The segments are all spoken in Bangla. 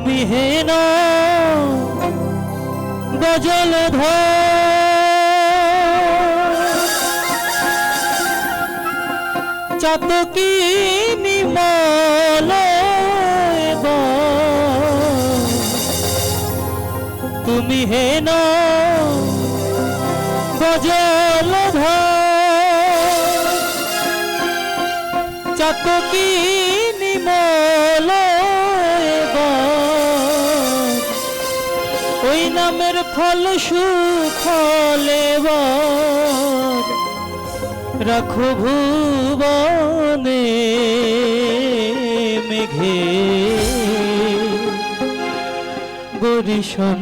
তুমি হেন গজল চাতকি নিমল তুমি হেন গজল চাতকি নামের ফল সুফলে রাখো ভুবনে মেঘে। গরিশন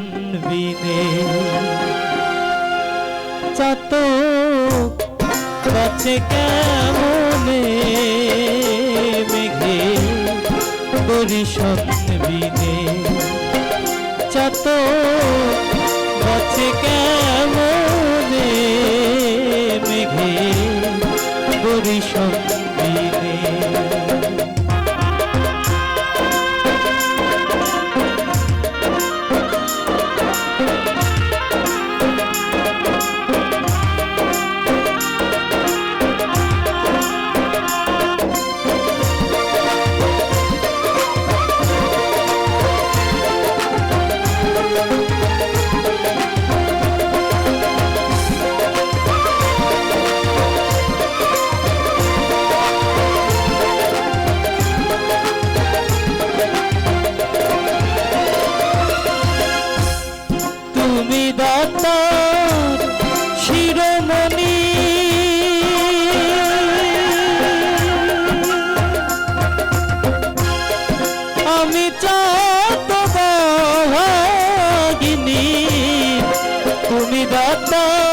বিনে চাত কাছে কেমনে মেঘে। গরিশন বিনে চাত কাছে কেমনে তুমি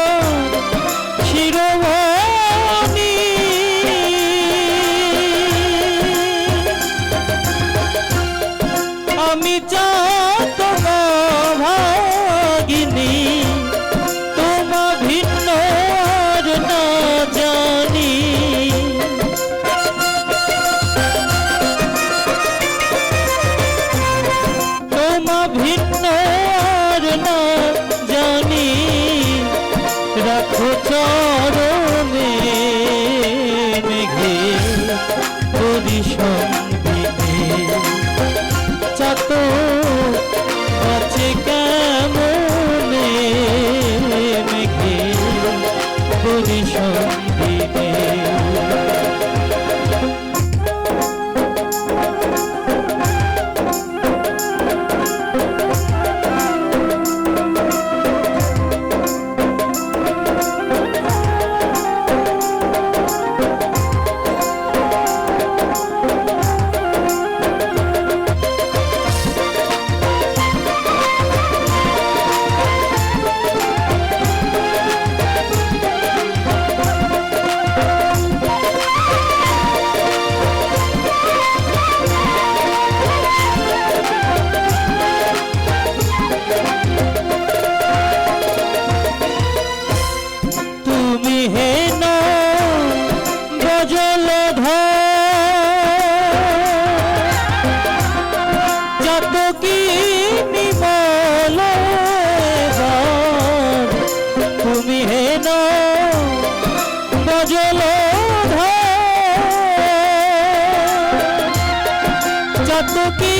যত কি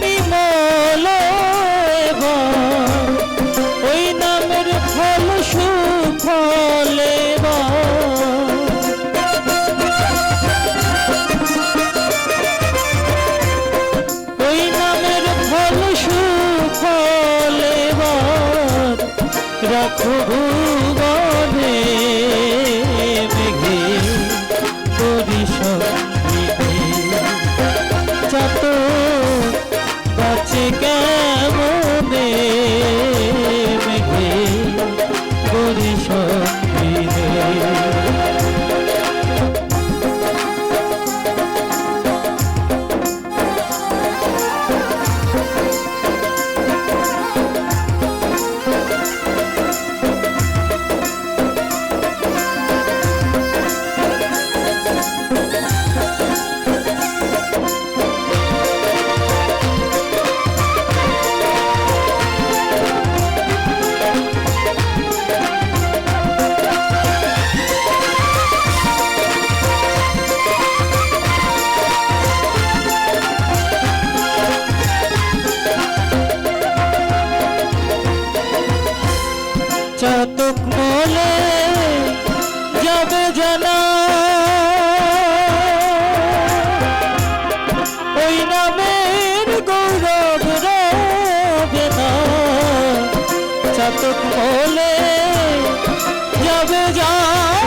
নিমল ওই নামের ফল সুফলে ওই নামের ফল সুফলে রাখো চতুক মলে যাবে জানা। ওই নামের গৌরব রবে না চতুক মলে যাবে জানা।